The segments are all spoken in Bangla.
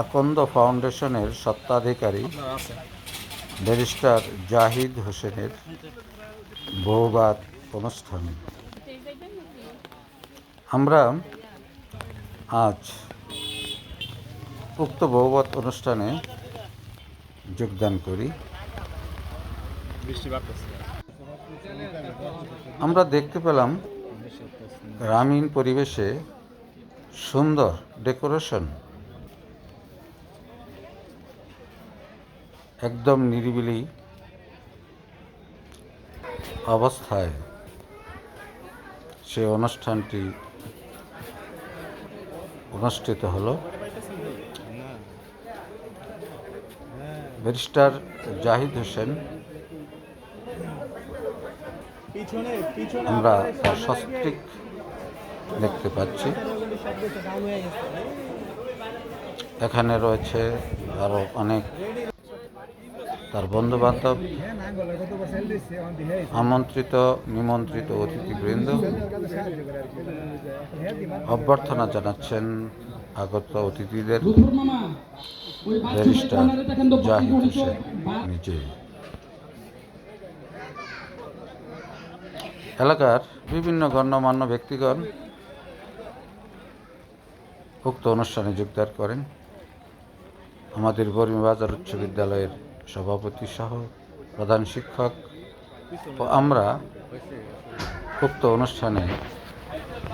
আকন্দ ফাউন্ডেশনের স্বত্বাধিকারী ব্যারিস্টার জাহিদ হোসেনের বহুবাদ অনুষ্ঠান। আমরা আজ উক্ত বহুবাদ অনুষ্ঠানে যোগদান করি। আমরা দেখতে পেলাম গ্রামীণ পরিবেশে সুন্দর ডেকোরেশন। একদম নিরিবিলি অবস্থায় সে অনুষ্ঠানটি অনুষ্ঠিত হল। ব্যারিস্টার জাহিদ হোসেন। আমরা তার দেখতে পাচ্ছি। এখানে রয়েছে আরও অনেক তার বন্ধুবান্ধব, আমন্ত্রিত, নিমন্ত্রিত অতিথিবৃন্দ অভ্যর্থনা জানাচ্ছেন আগত অতিথিদের ব্যারিস্টার জাহিদ পঁচিশ হোসেন বা- নিজে এলাকার বিভিন্ন গণ্যমান্য ব্যক্তিগণ উক্ত অনুষ্ঠানে যোগদান করেন। আমাদের বর্মীবাজার উচ্চ বিদ্যালয়ের সভাপতি সহ প্রধান শিক্ষক আমরা উক্ত অনুষ্ঠানে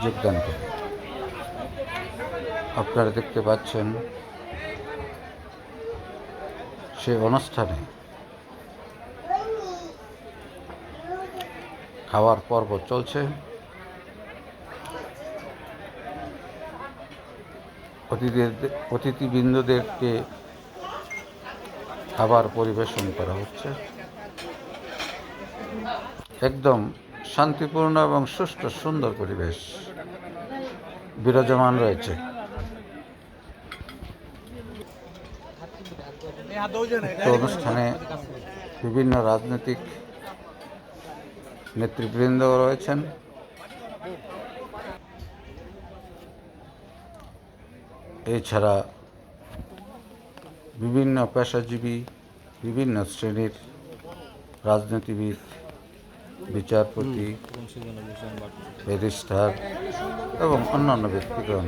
যোগদান করি। আপনারা দেখতে পাচ্ছেন সে অনুষ্ঠানে খাওয়ার পর্ব চলছে। অতিথিদের অতিথিবৃন্দদেরকে খাবার পরিবেশন করা হচ্ছে। একদম শান্তিপূর্ণ এবং সুষ্ঠু, সুন্দর পরিবেশ বিরাজমান রয়েছে। অনুষ্ঠানে বিভিন্ন রাজনৈতিক নেতৃবৃন্দ রয়েছেন। এছাড়া বিভিন্ন পেশাজীবী, বিভিন্ন শ্রেণির রাজনীতিবিদ, বিচারপতি, ব্যারিস্টার এবং অন্যান্য ব্যক্তিগণ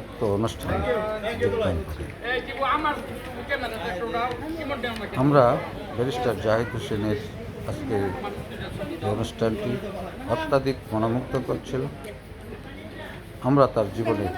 উক্ত অনুষ্ঠানে যোগদান করেন আমরা ব্যারিস্টার জাহিদ হোসেনের আজকের এই অনুষ্ঠানটি অত্যাধিক মনোমুগ্ধকর ছিল। আমরা তার জীবনের